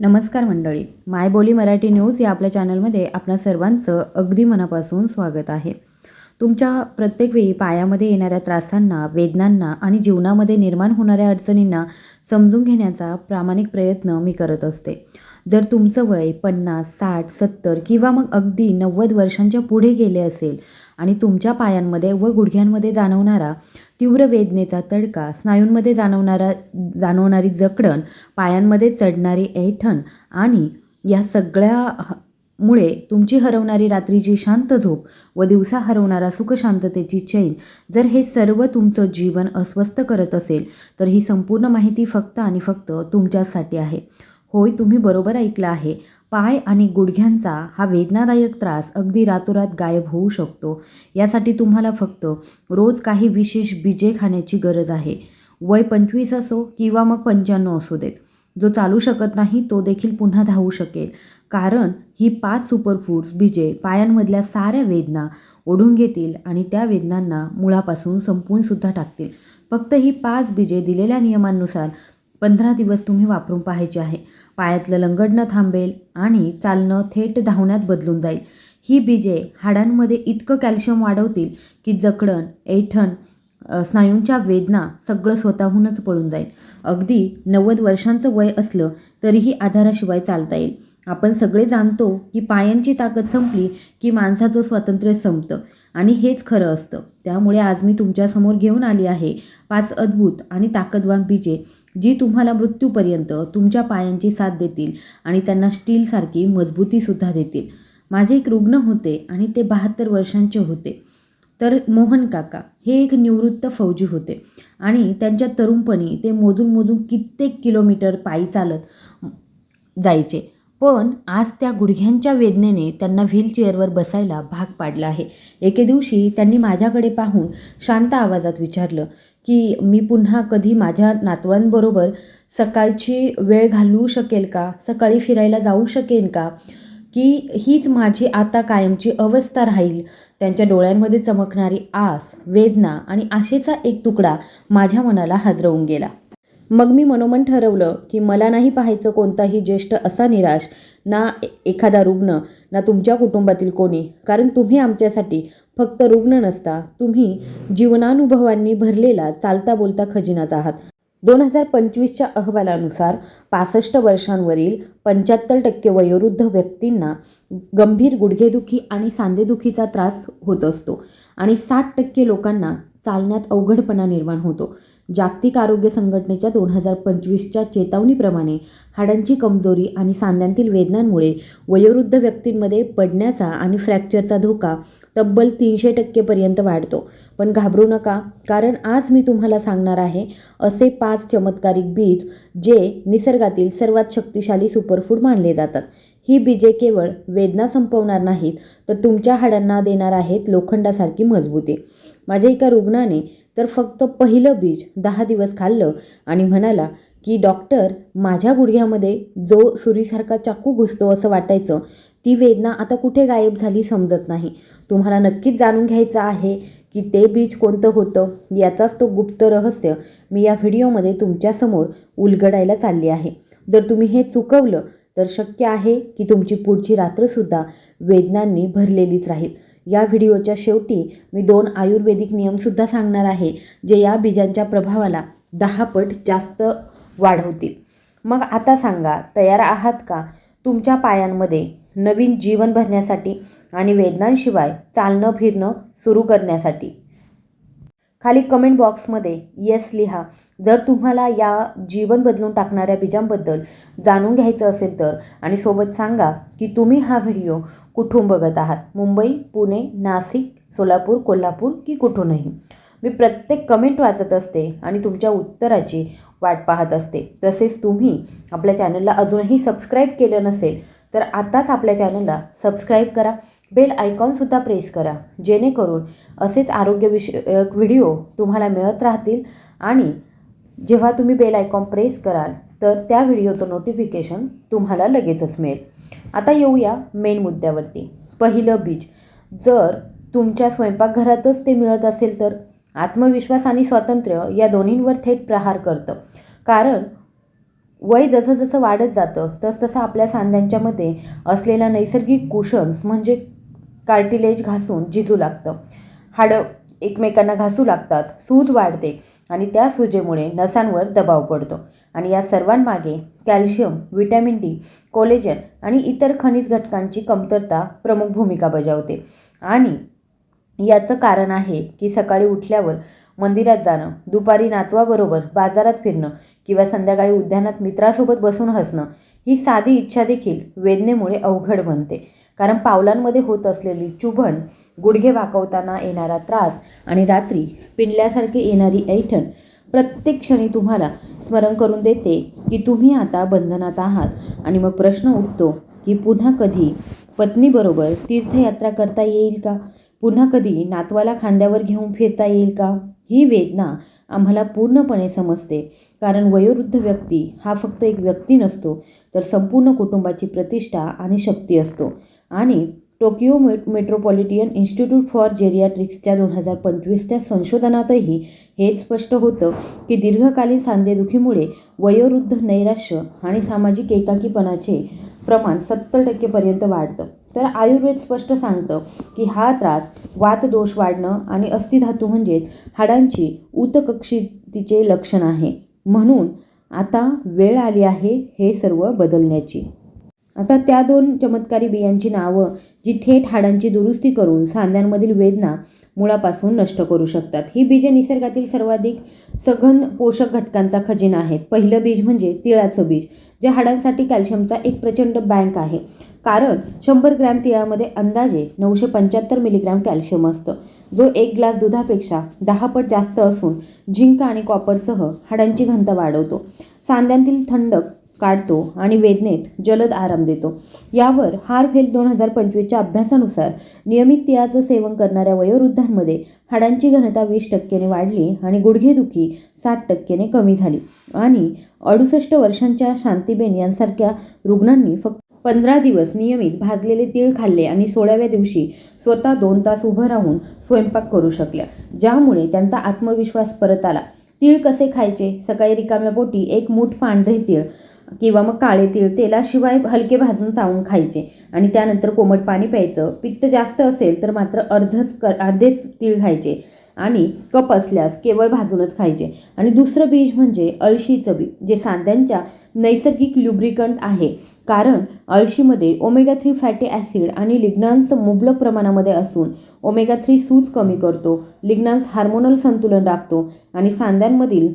नमस्कार मंडळी. मायबोली मराठी न्यूज या आपल्या चॅनलमध्ये आपल्या सर्वांचं अगदी मनापासून स्वागत आहे. तुमच्या प्रत्येक वेळी पायामध्ये येणाऱ्या त्रासांना वेदनांना आणि जीवनामध्ये निर्माण होणाऱ्या अडचणींना समजून घेण्याचा प्रामाणिक प्रयत्न मी करत असते. जर तुमचं वय पन्नास साठ सत्तर किंवा मग अगदी नव्वद वर्षांच्या पुढे गेले असेल आणि तुमच्या पायांमध्ये व गुडघ्यांमध्ये जाणवणारा तीव्र वेदनेचा तडका स्नायूंमध्ये जाणवणारा जाणवणारी जकडण पायांमध्ये चढणारी ऐठण आणि या सगळ्या ह- मुळे तुमची हरवणारी रात्रीची शांत झोप व दिवसा हरवणारा सुखशांततेची चैन जर हे सर्व तुमचं जीवन अस्वस्थ करत असेल तर ही संपूर्ण माहिती फक्त आणि फक्त तुमच्यासाठी आहे. होय तुम्ही बरोबर ऐकलं आहे. पाय आणि गुडघ्यांचा हा वेदनादायक त्रास अगदी रातोरात गायब होऊ शकतो. यासाठी तुम्हाला फक्त रोज काही विशेष बीजे खाण्याची गरज आहे. वय पंचवीस असो किंवा मग पंच्याण्णव असू देत. जो चालू शकत नाही तो देखील पुन्हा धावू शकेल. कारण ही पाच सुपरफूड्स बीजे पायांमधल्या साऱ्या वेदना ओढून घेतील आणि त्या वेदनांना मुळापासून संपवूनसुद्धा टाकतील. फक्त ही पाच बीजे दिलेल्या नियमांनुसार पंधरा दिवस तुम्ही वापरून पाहायचे आहे. पायातलं लंगडणं थांबेल आणि चालणं थेट धावण्यात बदलून जाईल. ही बीजे हाडांमध्ये इतकं कॅल्शियम वाढवतील की जकडण ऐठण स्नायूंच्या वेदना सगळं स्वतःहूनच पळून जाईल. अगदी नव्वद वर्षांचं वय असलं तरीही आधाराशिवाय चालता येईल. आपण सगळे जाणतो की पायांची ताकद संपली की माणसाचं स्वातंत्र्य संपतं. आणि हेच खरं असतं. त्यामुळे आज मी तुमच्यासमोर घेऊन आली आहे पाच अद्भुत आणि ताकदवान बीजे. जी तुम्हाला मृत्यूपर्यंत तुमच्या पायांची साथ देतील आणि त्यांना स्टीलसारखी मजबूतीसुद्धा देतील. माझे एक रुग्ण होते आणि ते बहात्तर वर्षांचे होते. तर मोहन काका हे एक निवृत्त फौजी होते आणि त्यांच्या तरुणपणी ते मोजून मोजून कित्येक किलोमीटर पायी चालत जायचे. पण आज त्या गुडघ्यांच्या वेदनेने त्यांना व्हीलचेअरवर बसायला भाग पाडला आहे. एके दिवशी त्यांनी माझ्याकडे पाहून शांत आवाजात विचारलं की मी पुन्हा कधी माझ्या नातवांबरोबर सकाळची वेळ घालवू शकेल का? सकाळी फिरायला जाऊ शकेन का? की हीच माझी आता कायमची अवस्था राहील त्यांच्या डोळ्यांमध्ये चमकणारी आस वेदना आणि आशेचा एक तुकडा माझ्या मनाला हादरवून गेला. मग मी मनोमन ठरवलं की मला नाही पाहायचं कोणताही ज्येष्ठ असा निराश ना ए- एखादा रुग्ण ना तुमच्या कुटुंबातील कोणी. कारण तुम्ही आमच्यासाठी फक्त रुग्ण नसता तुम्ही जीवनानुभवांनी भरलेला चालता बोलता खजिनाच आहात. दोन हजार पंचवीसच्या अहवालानुसार पासष्ट वर्षांवरील पंच्याहत्तर टक्के वयोवृद्ध व्यक्तींना गंभीर गुडघेदुखी आणि सांधेदुखीचा त्रास होत असतो आणि साठ टक्के लोकांना चालण्यात अवघडपणा निर्माण होतो. जागतिक आरोग्य संघटनेच्या दोन हजार पंचवीसच्या चेतावणीप्रमाणे हाडांची कमजोरी आणि सांध्यांतील वेदनांमुळे वयोवृद्ध व्यक्तींमध्ये पडण्याचा आणि फ्रॅक्चरचा धोका तब्बल तीनशे टक्केपर्यंत वाढतो. पण घाबरू नका कारण आज मी तुम्हाला सांगणार आहे असे पाच चमत्कारिक बीज जे निसर्गातील सर्वात शक्तिशाली सुपरफूड मानले जातात. ही बीजे केवळ वेदना संपवणार नाहीत तर तुमच्या हाडांना देणार आहेत लोखंडासारखी मजबूती. माझ्या एका रुग्णाने तर फक्त पहिलं बीज दहा दिवस खाल्लं आणि म्हणाला की डॉक्टर माझ्या गुडघ्यामध्ये जो सुरीसारखा चाकू घुसतो असं वाटायचं ती वेदना आता कुठे गायब झाली समजत नाही. तुम्हाला नक्कीच जाणून घ्यायचं आहे की ते बीज कोणतं होतं याचाच तो गुप्त रहस्य मी या व्हिडिओमध्ये तुमच्यासमोर उलगडायला चालली आहे. जर तुम्ही हे चुकवलं तर शक्य आहे की तुमची पुढची रात्रसुद्धा वेदनांनी भरलेलीच राहील. या व्हिडिओच्या शेवटी मी दोन आयुर्वेदिक नियमसुद्धा सांगणार आहे जे या बीजांच्या प्रभावाला दहा पट जास्त वाढवतील. मग आता सांगा तयार आहात का? तुमच्या पायांमध्ये नवीन जीवन भरण्यासाठी आणि वेदनांशिवाय चालणं फिरणं सुरू करण्यासाठी. खाली कमेंट बॉक्समध्ये येस लिहा. जर तुम्हाला या जीवन बदलून टाकणाऱ्या बीजांबद्दल जाणून घ्यायचं असेल तर आणि सोबत सांगा की तुम्ही हा व्हिडिओ कुठून बघत आहात? मुंबई पुणे नाशिक सोलापूर कोल्हापूर की कुठूनही? मी प्रत्येक कमेंट वाचत असते आणि तुमच्या उत्तराची वाट पाहत असते. तसेच तुम्ही आपल्या चॅनलला अजूनही सबस्क्राईब केलं नसेल तर आताच आपल्या चॅनलला सबस्क्राईब करा. बेल आयकॉनसुद्धा प्रेस करा. जेणेकरून असेच आरोग्यविषयक व्हिडिओ तुम्हाला मिळत राहतील आणि जेव्हा तुम्ही बेल आयकॉन प्रेस कराल तर त्या व्हिडिओचं नोटिफिकेशन तुम्हाला लगेचच मिळेल. आता येऊया मेन मुद्द्यावरती. पहिलं बीज. जर तुमच्या स्वयंपाकघरातच ते मिळत असेल तर आत्मविश्वास आणि स्वातंत्र्य या दोन्हींवर थेट प्रहार करतं. कारण वय जसं जसं वाढत जातं तसतसं आपल्या सांध्यांच्यामध्ये असलेला नैसर्गिक कुशन्स म्हणजे कार्टिलेज घासून झिजू लागतं. हाडं एकमेकांना घासू लागतात सूज वाढते आणि त्या सुजेमुळे नसांवर दबाव पडतो. आणि या सर्वांमागे कॅल्शियम व्हिटॅमिन डी कोलेजन आणि इतर खनिज घटकांची कमतरता प्रमुख भूमिका बजावते. आणि याचं कारण आहे की सकाळी उठल्यावर मंदिरात जाणं दुपारी नातवाबरोबर बाजारात फिरणं किंवा संध्याकाळी उद्यानात मित्रासोबत बसून हसणं ही साधी इच्छा देखील वेदनेमुळे अवघड बनते. कारण पावलांमध्ये होत असलेली चुभण गुडघे वाकवताना येणारा त्रास आणि रात्री पिंडल्यासारखी येणारी ऐठण प्रत्येक क्षणी तुम्हाला स्मरण करून देते की तुम्ही आता बंधनात आहात. आणि मग प्रश्न उठतो की पुन्हा कधी पत्नीबरोबर तीर्थयात्रा करता येईल का? पुन्हा कधी नातवाला खांद्यावर घेऊन फिरता येईल का? ही वेदना आम्हाला पूर्णपणे समजते. कारण वयोवृद्ध व्यक्ती हा फक्त एक व्यक्ती नसतो तर संपूर्ण कुटुंबाची प्रतिष्ठा आणि शक्ती असतो. आणि टोकियो मे मेट्रोपॉलिटियन इन्स्टिट्यूट फॉर जेरियाट्रिक्सच्या दोन हजार पंचवीसच्या संशोधनातही हेच स्पष्ट होतं की दीर्घकालीन सांधेदुखीमुळे वयोवृद्ध नैराश्य आणि सामाजिक एकाकीपणाचे प्रमाण सत्तर टक्केपर्यंत वाढतं. तर आयुर्वेद स्पष्ट सांगतं की हा त्रास वातदोष वाढणं आणि अस्थिधातू म्हणजेच हाडांची उतकक्षितीचे लक्षण आहे. म्हणून आता वेळ आली आहे हे सर्व बदलण्याची. आता त्या दोन चमत्कारी बियांची नावं जी थेट हाडांची दुरुस्ती करून सांध्यांमधील वेदना मुळापासून नष्ट करू शकतात. ही बीजे निसर्गातील सर्वाधिक सघन पोषक घटकांचा खजिना आहेत पहिलं बीज म्हणजे तिळाचं बीज जे हाडांसाठी कॅल्शियमचा एक प्रचंड बँक आहे. कारण शंभर ग्रॅम तिळामध्ये अंदाजे नऊशे पंच्याहत्तर मिलीग्रॅम कॅल्शियम असतं. जो एक ग्लास दुधापेक्षा दहा पट जास्त असून झिंक आणि कॉपरसह हाडांची घनता वाढवतो. सांध्यांतील थंडक काढतो आणि वेदनेत जलद आराम देतो. यावर हार्फेल दोन हजार पंचवीसच्या अभ्यासानुसार नियमित तिळाचं सेवन करणाऱ्या वयोवृद्धांमध्ये हाडांची घनता वीस टक्क्याने वाढली आणि गुडघेदुखी सात टक्क्याने कमी झाली. आणि अडुसष्ट वर्षांच्या शांतीबेन यांसारख्या रुग्णांनी फक्त पंधरा दिवस नियमित भाजलेले तीळ खाल्ले आणि सोळाव्या दिवशी स्वतः दोन तास उभं राहून स्वयंपाक करू शकल्या ज्यामुळे त्यांचा आत्मविश्वास परत आला. तीळ कसे खायचे? सकाळी रिकाम्या पोटी एक मूठ पांढरे तीळ किंवा मग काळे तीळ तेलाशिवाय हलके भाजून चावून खायचे. आणि त्यानंतर कोमट पाणी प्यायचं. पित्त जास्त असेल तर मात्र अर्धच क अर्धेच तीळ खायचे. आणि कप असल्यास केवळ भाजूनच खायचे. आणि दुसरं बीज म्हणजे अळशीचं बीज जे सांध्यांच्या नैसर्गिक ल्युब्रिकंट आहे. कारण अळशीमध्ये ओमेगा थ्री फॅटी ॲसिड आणि लिग्नान्स मुबलक प्रमाणामध्ये असून ओमेगा थ्री सूज कमी करतो. लिग्नान्स हार्मोनल संतुलन राखतो. आणि सांध्यांमधील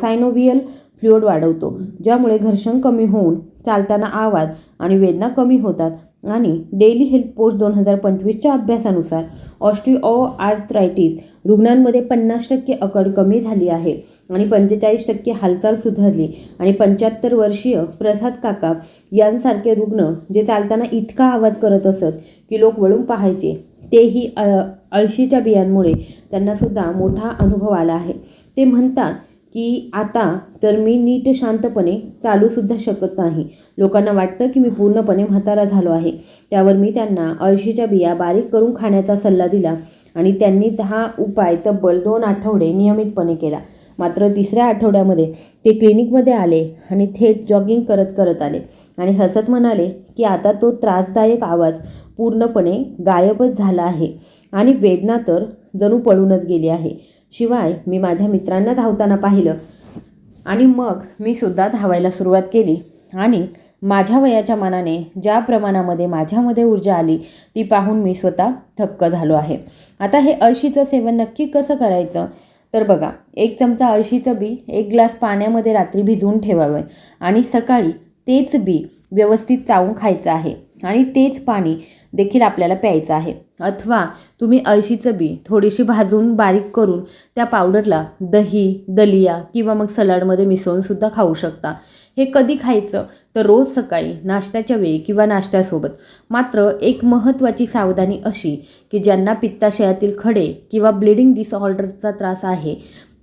सायनोवियल फ्लुइड वाढवतो. ज्यामुळे घर्षण कमी होऊन चालताना आवाज आणि वेदना कमी होतात. आणि डेली हेल्थ पोस्ट दोन हजार पंचवीसच्या अभ्यासानुसार ऑस्ट्रिओ आर्थरायटिस रुग्णांमध्ये पन्नास टक्के अकड कमी झाली आहे आणि पंचेचाळीस टक्के हालचाल सुधारली. आणि पंच्याहत्तर वर्षीय प्रसाद काका यांसारखे रुग्ण जे चालताना इतका आवाज करत असत की लोक वळून पाहायचे तेही अळशीच्या बियांमुळे त्यांनासुद्धा मोठा अनुभव आला आहे. ते म्हणतात की आता तर मी नीट शांतपणे चालूसुद्धा शकत नाही. लोकांना वाटतं की मी पूर्णपणे म्हातारा झालो आहे. त्यावर मी त्यांना अळशीच्या बिया बारीक करून खाण्याचा सल्ला दिला आणि त्यांनी हा उपाय तब्बल दोन आठवडे नियमितपणे केला. मात्र तिसऱ्या आठवड्यामध्ये ते क्लिनिकमध्ये आले आणि थेट जॉगिंग करत करत आले आणि हसत म्हणाले की आता तो त्रासदायक आवाज पूर्णपणे गायबच झाला आहे आणि वेदना तर जणू पळूनच गेली आहे. शिवाय मी माझ्या मित्रांना धावताना पाहिलं. आणि मग मी सुद्धा धावायला सुरुवात केली. आणि माझ्या वयाच्या मानाने ज्या प्रमाणामध्ये माझ्यामध्ये ऊर्जा आली ती पाहून मी स्वतः थक्क झालो आहे. आता हे अळशीचं सेवन नक्की कसं करायचं? तर बघा एक चमचा अळशीचं बी एक ग्लास पाण्यामध्ये रात्री भिजवून ठेवावं. आणि सकाळी तेच बी व्यवस्थित चावून खायचं आहे. आणि तेच पाणी देखील आपल्याला प्यायचं आहे. अथवा तुम्ही अळशीचं बी थोडीशी भाजून बारीक करून त्या पावडरला दही दलिया किंवा मग सलाडमध्ये मिसळूनसुद्धा खाऊ शकता. हे कधी खायचं? तर रोज सकाळी नाश्त्याच्या वेळी किंवा नाश्त्यासोबत. मात्र एक महत्त्वाची सावधानी अशी की ज्यांना पित्ताशयातील खडे किंवा ब्लिडिंग डिसऑर्डरचा त्रास आहे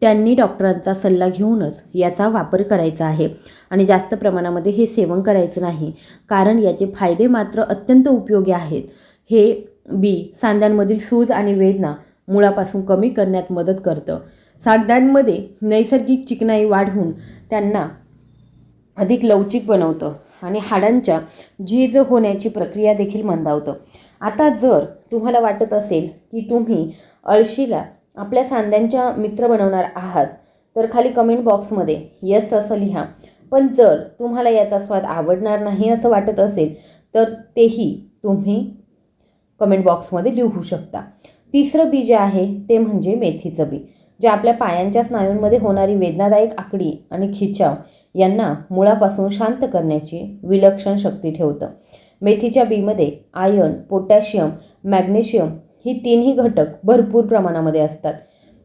त्यांनी डॉक्टरांचा सल्ला घेऊनच याचा वापर करायचा आहे. आणि जास्त प्रमाणामध्ये हे सेवन करायचं नाही कारण याचे फायदे मात्र अत्यंत उपयोगी आहेत. हे बी सांध्यांमधील सूज आणि वेदना मुळापासून कमी करण्यात मदत करतं. सांध्यांमध्ये नैसर्गिक चिकनाई वाढवून त्यांना अधिक लवचिक बनवतं आणि हाडांच्या झीज होण्याची प्रक्रिया देखील मंदावतं. आता जर तुम्हाला वाटत असेल की तुम्ही अळशीला आपल्या सांध्यांच्या मित्र बनवणार आहात तर खाली कमेंट बॉक्समध्ये यस असं लिहा. पण जर तुम्हाला याचा स्वाद आवडणार नाही असं वाटत असेल तर तेही तुम्ही कमेंट बॉक्समध्ये लिहू शकता. तिसरं बी जे आहे ते म्हणजे मेथीचं बी. जे आपल्या पायांच्या स्नायूंमध्ये होणारी वेदनादायक आकडी आणि खिचाव यांना मुळापासून शांत करण्याची विलक्षण शक्ती ठेवतं. मेथीच्या बीमध्ये आयर्न पोटॅशियम मॅग्नेशियम ही तिन्ही घटक भरपूर प्रमाणामध्ये असतात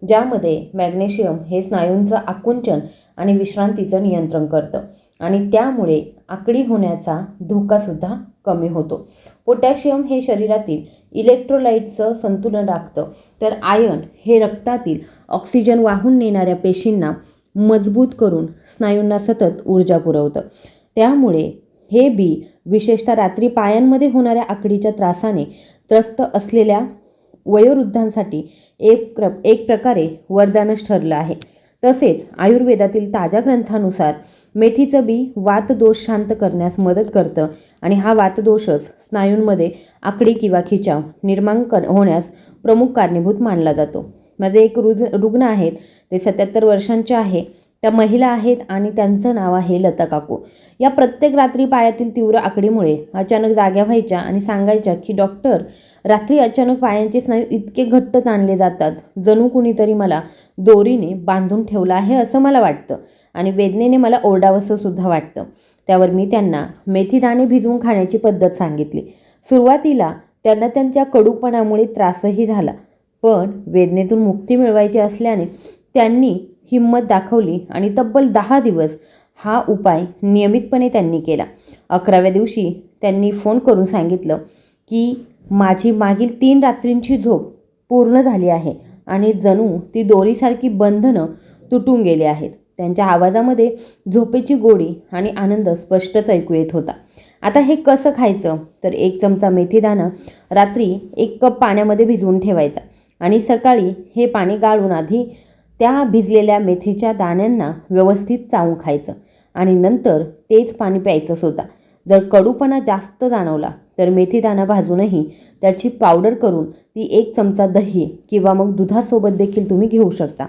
ज्यामध्ये मॅग्नेशियम हे स्नायूंचं आकुंचन आणि विश्रांतीचं नियंत्रण करतं. आणि त्यामुळे आकडी होण्याचा धोकासुद्धा कमी होतो. पोटॅशियम हे शरीरातील इलेक्ट्रोलाइटचं संतुलन राखतं. तर आयर्न हे रक्तातील ऑक्सिजन वाहून नेणाऱ्या पेशींना मजबूत करून स्नायूंना सतत ऊर्जा पुरवतं. त्यामुळे हे बी विशेषतः रात्री पायांमध्ये होणाऱ्या आकडीच्या त्रासाने त्रस्त असलेल्या वयोवृद्धांसाठी एक प्र एक प्रकारे वरदानच ठरलं आहे. तसेच आयुर्वेदातील ताज्या ग्रंथानुसार मेथीचं बी वातदोष शांत करण्यास मदत करतं आणि हा वातदोषच स्नायूंमध्ये आकडी किंवा खिचाव निर्माण कर होण्यास प्रमुख कारणीभूत मानला जातो. माझे एक रुग्ण रुग्ण आहेत ते सत्याहत्तर वर्षांचे आहे. त्या महिला आहेत आणि त्यांचं नाव आहे लता काकू. या प्रत्येक रात्री पायातील तीव्र आकडीमुळे अचानक जाग्या व्हायच्या आणि सांगायच्या की डॉक्टर रात्री अचानक पायांचे स्नायू इतके घट्ट ताणले जातात. जणू कुणीतरी मला दोरीने बांधून ठेवलं आहे असं मला वाटतं. आणि वेदनेने मला ओरडावंसं सुद्धा वाटतं. त्यावर मी त्यांना मेथीदाणे भिजवून खाण्याची पद्धत सांगितली. सुरुवातीला त्यांना त्यांच्या कडूपणामुळे त्रासही झाला. पण वेदनेतून मुक्ती मिळवायची असल्याने त्यांनी हिंमत दाखवली आणि तब्बल दहा दिवस हा उपाय नियमितपणे त्यांनी केला. अकराव्या दिवशी त्यांनी फोन करून सांगितलं की माझी मागील तीन रात्रींची झोप पूर्ण झाली आहे आणि जणू ती दोरीसारखी बंधनं तुटून गेली आहेत. त्यांच्या आवाजामध्ये झोपेची गोडी आणि आनंद स्पष्टच ऐकू येत होता. आता हे कसं खायचं? तर एक चमचा मेथीदाणा रात्री एक कप पाण्यामध्ये भिजवून ठेवायचा आणि सकाळी हे पाणी गाळून आधी त्या भिजलेल्या मेथीच्या दाण्यांना व्यवस्थित चावून खायचं आणि नंतर तेच पाणी प्यायचंच होता जर कडूपणा जास्त जाणवला तर मेथीदाणा भाजूनही त्याची पावडर करून ती एक चमचा दही किंवा मग दुधासोबत देखील तुम्ही घेऊ शकता.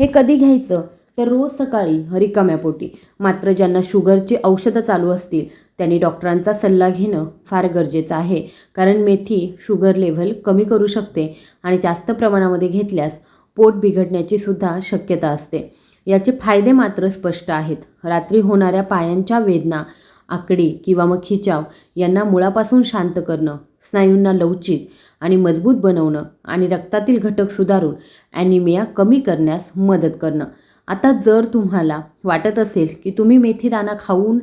हे कधी घ्यायचं? तर रोज सकाळी हरिकाम्यापोटी. मात्र ज्यांना शुगरची औषधं चालू असतील त्यांनी डॉक्टरांचा सल्ला घेणं फार गरजेचं आहे. कारण मेथी शुगर लेव्हल कमी करू शकते आणि जास्त प्रमाणामध्ये घेतल्यास पोट बिघडण्याची सुद्धा शक्यता असते. याचे फायदे मात्र स्पष्ट आहेत. रात्री होणाऱ्या पायांच्या वेदना आकडी किंवा मग खिचाव यांना मुळापासून शांत करणं स्नायूंना लवचिक आणि मजबूत बनवणं आणि रक्तातील घटक सुधारून ॲनिमिया कमी करण्यास मदत करणं आता जर तुम्हाला वाटत असेल की तुम्ही मेथीदाणा खाऊन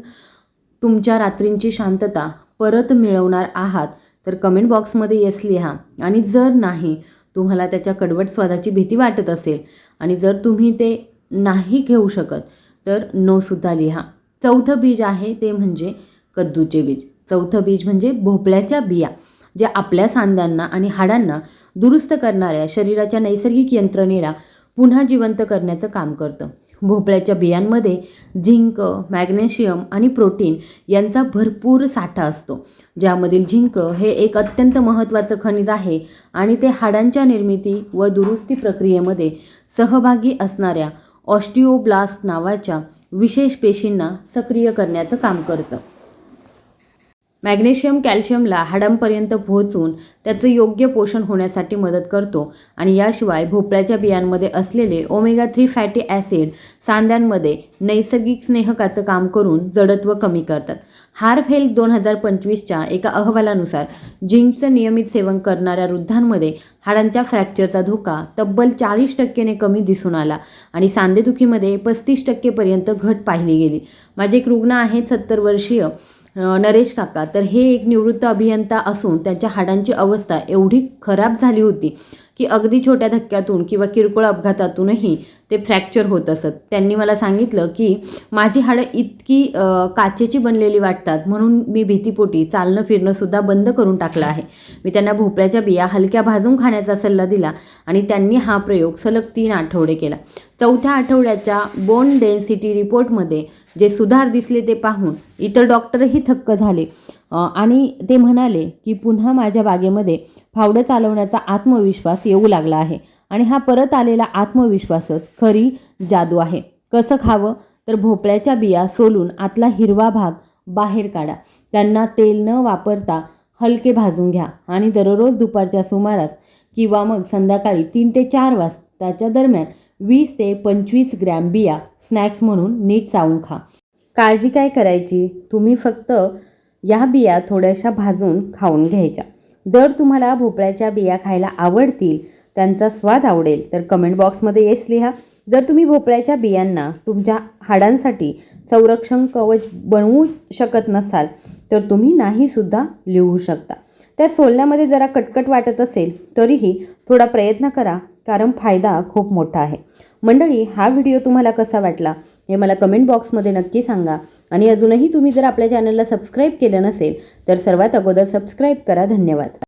तुमच्या रात्रींची शांतता परत मिळवणार आहात तर कमेंट बॉक्समध्ये येस लिहा. आणि जर नाही तुम्हाला त्याच्या कडवट स्वादाची भीती वाटत असेल आणि जर तुम्ही ते नाही घेऊ शकत तर नोसुद्धा लिहा. चौथं बीज आहे ते म्हणजे कद्दूचे बीज. चौथं बीज म्हणजे भोपळ्याच्या बिया जे आपल्या सांध्यांना आणि हाडांना दुरुस्त करणाऱ्या शरीराच्या नैसर्गिक यंत्रणेला पुन्हा जिवंत करण्याचं काम करतं. भोपळ्याच्या बियांमध्ये झिंक मॅग्नेशियम आणि प्रोटीन यांचा भरपूर साठा असतो. ज्यामधील झिंक हे एक अत्यंत महत्त्वाचं खनिज आहे आणि ते हाडांच्या निर्मिती व दुरुस्ती प्रक्रियेमध्ये सहभागी असणाऱ्या ऑस्टिओब्लास्ट नावाच्या विशेष पेशींना सक्रिय करण्याचं काम करतं. मॅग्नेशियम कॅल्शियमला हाडांपर्यंत पोहोचून त्याचं योग्य पोषण होण्यासाठी मदत करतो आणि याशिवाय भोपळ्याच्या बियांमध्ये असलेले ओमेगा थ्री फॅटी ॲसिड सांध्यांमध्ये नैसर्गिक स्नेहकाचं काम करून जडत्व कमी करतात. हार्फ हेल्थ दोन हजार पंचवीसच्या एका अहवालानुसार झिंकचं नियमित सेवन करणाऱ्या वृद्धांमध्ये हाडांच्या फ्रॅक्चरचा धोका तब्बल चाळीस टक्केने कमी दिसून आला आणि सांधेदुखीमध्ये पस्तीस टक्केपर्यंत घट पाहिली गेली. माझे एक रुग्ण आहेत सत्तर वर्षीय नरेश काका. तर हे एक निवृत्त अभियंता असून त्यांच्या हाडांची अवस्था एवढी खराब झाली होती की अगदी छोट्या धक्क्यातून किंवा किरकोळ अपघातातूनही ते फ्रॅक्चर होत असत. त्यांनी मला सांगितलं की माझी हाडं इतकी काचेची बनलेली वाटतात म्हणून मी भीतीपोटी चालणं फिरणंसुद्धा बंद करून टाकलं आहे. मी त्यांना भोपळ्याच्या बिया हलक्या भाजून खाण्याचा सल्ला दिला आणि त्यांनी हा प्रयोग सलग तीन आठवडे केला. चौथ्या आठवड्याच्या बोन डेन्सिटी रिपोर्टमध्ये जे सुधार दिसले ते पाहून इतर डॉक्टरही थक्क झाले. आणि ते म्हणाले की पुन्हा माझ्या बागेमध्ये फावडं चालवण्याचा आत्मविश्वास येऊ लागला आहे. आणि हा परत आलेला आत्मविश्वासच खरी जादू आहे. कसं खावं? तर भोपळ्याच्या बिया सोलून आतला हिरवा भाग बाहेर काढा. त्यांना तेल न वापरता हलके भाजून घ्या. आणि दररोज दुपारच्या सुमारास किंवा मग संध्याकाळी तीन ते चार वाजताच्या दरम्यान वीस ते पंचवीस ग्रॅम बिया स्नॅक्स म्हणून नीट चावून खा. काळजी काय करायची? तुम्ही फक्त या बिया थोड्याशा भाजून खाऊन घ्यायच्या. जर तुम्हाला भोपळ्याच्या बिया खायला आवडतील त्यांचा स्वाद आवडेल तर कमेंट बॉक्समध्ये येस लिहा. जर तुम्ही भोपळ्याच्या बियांना तुमच्या हाडांसाठी संरक्षण कवच बनवू शकत नसाल तर तुम्ही नाहीसुद्धा लिहू शकता. त्या सोलण्यामध्ये जरा कटकट वाटत असेल तरीही थोडा प्रयत्न करा कारण फायदा खूप मोठा आहे. मंडळी हा व्हिडिओ तुम्हाला कसा वाटला हे मला कमेंट बॉक्समध्ये नक्की सांगा. आणि अजूनही तुम्ही जर आपल्या चॅनलला सबस्क्राईब केलं नसेल तर सर्वात अगोदर सबस्क्राईब करा. धन्यवाद.